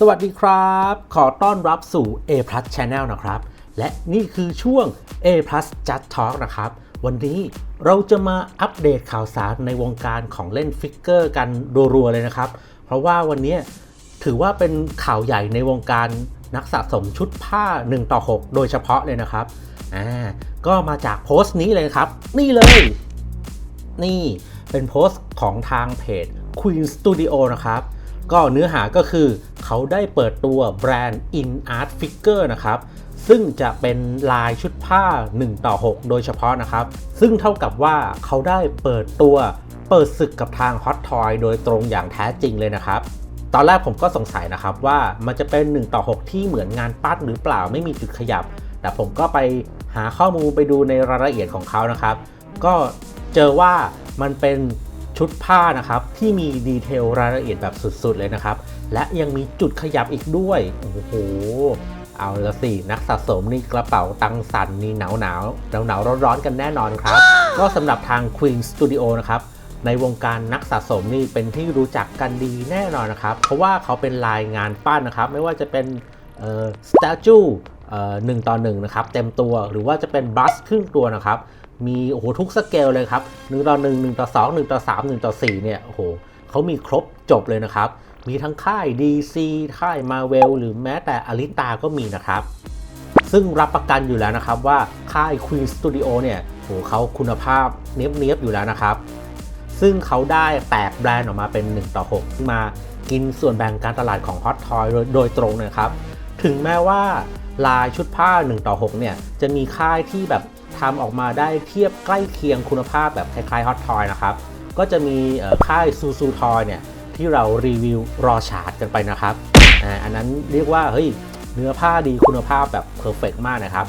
สวัสดีครับ ขอต้อนรับสู่ A Plus Channel นะครับ และนี่คือช่วง A Plus Just Talk นะครับ วันนี้เราจะมาอัปเดตข่าวสารในวงการของเล่นฟิกเกอร์กันรัวๆเลยนะครับ เพราะว่าวันนี้ถือว่าเป็นข่าวใหญ่ในวงการนักสะสมชุดผ้า 1 ต่อ 6 โดยเฉพาะเลยนะครับ อ่า ก็มาจากโพสต์นี้เลยครับ นี่เลย นี่เป็นโพสต์ของทางเพจ Queen Studio นะครับ ก็เนื้อหาก็คือเขาได้เปิดตัวแบรนด์ In Art Figure นะครับ ซึ่งจะเป็นลายชุดผ้า 1 ต่อ 6 โดยเฉพาะนะครับ ซึ่งเท่ากับว่าเขาได้เปิดตัวเปิดศึกกับทาง Hot Toy โดยตรงอย่างแท้จริงเลยนะครับตอนแรกผมก็สงสัยนะครับว่ามันจะเป็น 1 ต่อ 6 ที่เหมือนงานปั้นหรือเปล่าไม่มีจุดขยับ แต่ผมก็ไปหาข้อมูลไปดูในรายละเอียดของเขานะครับ ก็เจอว่ามันเป็น ชุดผ้านะครับที่มีดีเทลรายละเอียดแบบสุดๆเลยนะครับ และยังมีจุดขยับอีกด้วย โอ้โห เอาละสิ นักสะสมนี่กระเป๋าตังสันนี่หนาวหนาวหนาวหนาวร้อนๆกันแน่นอนครับ ก็สำหรับทาง Queen Studio นะครับในวงการนักสะสมนี่เป็นที่รู้จักกันดีแน่นอนนะครับ เพราะว่าเขาเป็นลายงานปั้นนะครับ ไม่ว่าจะเป็นเอ่อสแตจูหนึ่งต่อหนึ่งนะครับ เต็มตัวหรือว่าจะเป็นบัสครึ่งตัวนะครับ มีโอ้โหทุกสเกลเลยครับ1ต่อ1 1ต่อ2 1ต่อ3 1ต่อ4เนี่ยโอ้โหเขามีครบจบเลยนะครับ มีทั้งค่าย DC ค่าย Marvel หรือแม้แต่อลิตาก็มีนะครับ ซึ่งรับประกันอยู่แล้วนะครับว่าค่าย Queen Studio เนี่ยโหเขาคุณภาพเนี้ยบๆอยู่แล้วนะครับ ซึ่งเขาได้แตกแบรนด์ออกมาเป็น 1 ต่อ 6 มากินส่วนแบ่งการตลาดของ Hot Toy โดยโดยตรงนะครับ ถึงแม้ว่าลายชุดผ้า 1 ต่อ 6 เนี่ย จะมีค่ายที่แบบ ทำออกมาได้เทียบใกล้เคียงคุณภาพแบบคล้ายๆ Hot Toy นะครับ ก็จะมีค่ายซูซูทอยเนี่ยที่เรารีวิวรอชาร์ดกันไปนะครับอันนั้นเรียกว่าเฮ้ยเนื้อผ้าดีคุณภาพแบบเพอร์เฟกมากนะครับ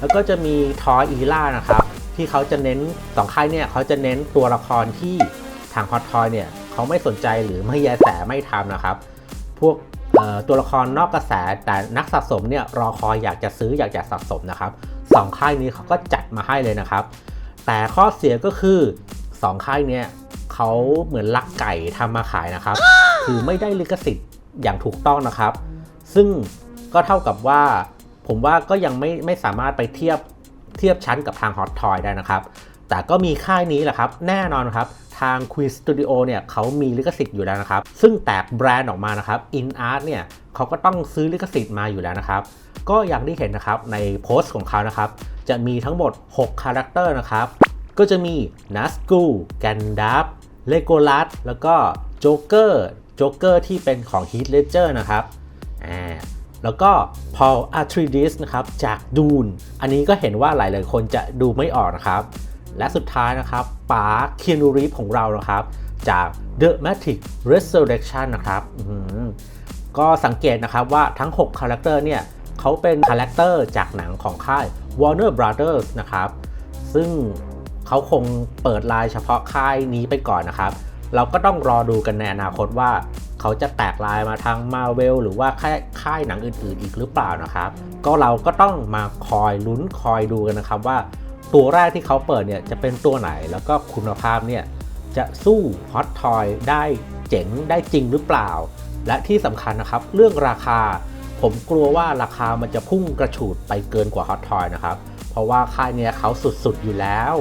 แล้วก็จะมีทอยอีล่านะครับ ที่เขาจะเน้นสองค่ายเนี่ยเขาจะเน้นตัวละครที่ทางฮอตทอยเนี่ยเขาไม่สนใจหรือไม่แยแสไม่ทำนะครับ พวกตัวละครนอกกระแสแต่นักสะสมเนี่ยรอคอยอยากจะซื้ออยากจะสะสมนะครับ องค่ายนี้เขาก็จัดมาให้เลยนะครับ แต่ข้อเสียก็คือสองค่ายเนี่ยเขาเหมือนลักไก่ทำมาขายนะครับ คือไม่ได้ลิขสิทธิ์อย่างถูกต้องนะครับ ซึ่งก็เท่ากับว่า ผมว่าก็ยังไม่ไม่สามารถไปเทียบเทียบชั้นกับทางฮอตทอยได้นะครับ แต่ก็มีค่ายนี้แหละครับแน่นอนครับทาง Queen Studio เนี่ยเขามีลิขสิทธิ์อยู่แล้วนะครับ ซึ่งแตกแบรนด์ออกมานะครับ In Art เนี่ยเขาก็ต้องซื้อลิขสิทธิ์มาอยู่แล้วนะครับ ก็อย่างที่เห็นนะครับในโพสต์ของเขานะครับ จะมีทั้งหมด 6 คาแรคเตอร์นะครับ ก็จะมี n a s c u แกนดับเลโกลัสแล้วก็โจ๊กเกอร์โจ๊กเกอร์ที่เป็นของ Heath Ledger นะครับอ่าแล้วก็ Paul Atreides นะครับจากดูนอันนี้ก็เห็นว่าหลาย ๆ คนจะดูไม่ออกนะครับ และสุดท้ายนะครับป๋าเคียนูรีฟของเรานะครับ จาก The Matrix Resurrection นะครับก็สังเกตนะครับว่าทั้ง 6 คาแรคเตอร์เนี่ยเขาเป็นคาแรคเตอร์จากหนังของค่าย Warner Brothers นะครับ ซึ่งเขาคงเปิดไลน์เฉพาะค่ายนี้ไปก่อนนะครับ เราก็ต้องรอดูกันในอนาคตว่าเขาจะแตกลายมาทาง Marvel หรือว่าค่ายค่ายหนังอื่นๆ อีกหรือเปล่านะครับ ก็เราก็ต้องมาคอยลุ้นคอยดูกันนะครับว่า ตัวแรกที่เขาเปิดเนี่ยจะเป็นตัวไหนแล้วก็คุณภาพเนี่ยจะสู้ Hot Toy ได้เจ๋งได้จริงหรือเปล่า และที่สำคัญนะครับ เรื่องราคา ผมกลัวว่าราคามันจะพุ่งกระฉูดไปเกินกว่า Hot Toy นะครับ เพราะว่าค่ายเนี้ยเขาสุดๆอยู่แล้ว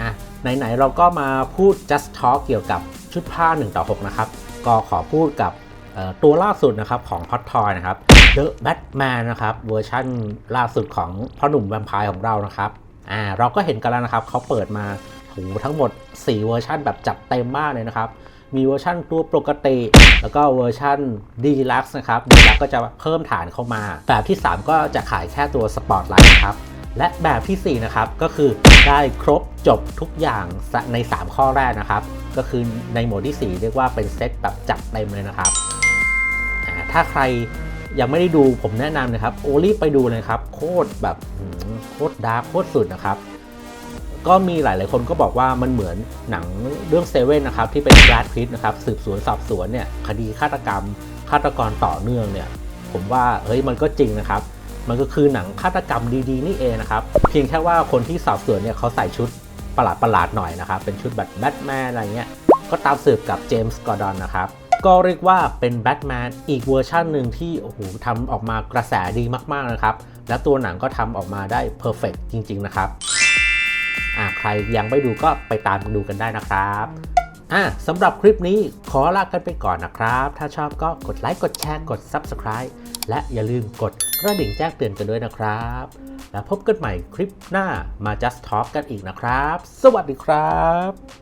อะไหนๆเราก็มาพูด just talk เกี่ยวกับชุดผ้า1ต่อ6นะครับ ก็ขอพูดกับตัวล่าสุดนะครับของ Hot Toy นะครับ The Batman นะครับเวอร์ชั่นล่าสุดของพ่อหนุ่มแวมไพร์ของเรานะครับ อ่าเราก็เห็นกันแล้วนะครับเขาเปิดมาโหทั้งหมด 4 เวอร์ชันแบบจัดเต็มมากเลยนะครับ มีเวอร์ชันตัวปกติ แล้วก็เวอร์ชัน Deluxe นะครับ Deluxe ก็จะเพิ่มฐานเข้ามา แบบที่ 3 ก็จะขายแค่ตัว Spotlight นะครับและแบบที่ 4 นะครับ ก็คือได้ครบจบทุกอย่างใน 3 ข้อแรกนะครับ ก็คือในโหมดที่ 4 เรียกว่าเป็นเซตแบบจัดเต็มเลยนะครับ ถ้าใคร ยังไม่ได้ดูผมแนะนำนะครับโอรีบไปดูเลยครับโคตรแบบโคตรดาร์กโคตรสุดนะครับ ก็มีหลาย ๆ คนก็บอกว่ามันเหมือนหนังเรื่องเซเว่นนะครับที่เป็นแบรดพิตนะครับสืบสวนสอบสวนเนี่ยคดีฆาตกรรมฆาตกรต่อเนื่องเนี่ยผมว่าเฮ้ยมันก็จริงนะครับ มันก็คือหนังฆาตกรรมดี ๆ นี่เองนะครับ เพียงแค่ว่าคนที่สอบสวนเนี่ยเขาใส่ชุดประหลาดๆหน่อยนะครับ เป็นชุดแบบแบทแมนอะไรเงี้ย ก็ตามสืบกับเจมส์กอร์ดอนนะครับ ก็เรียกว่าเป็นแบทแมนอีกเวอร์ชันหนึ่งที่โอ้โหทำออกมากระแสดีมากๆนะครับ และตัวหนังก็ทำออกมาได้เพอร์เฟกจริง ๆ นะครับอ่าใครยังไม่ดูก็ไปตามดูกันได้นะครับอะสำหรับคลิปนี้ขอลากันไปก่อนนะครับ ถ้าชอบก็กดไลค์กดแชร์กด Subscribe และอย่าลืมกดกระดิ่งแจ้งเตือนกันด้วยนะครับ แล้วพบกันใหม่คลิปหน้ามา Just Talk กันอีกนะครับ สวัสดีครับ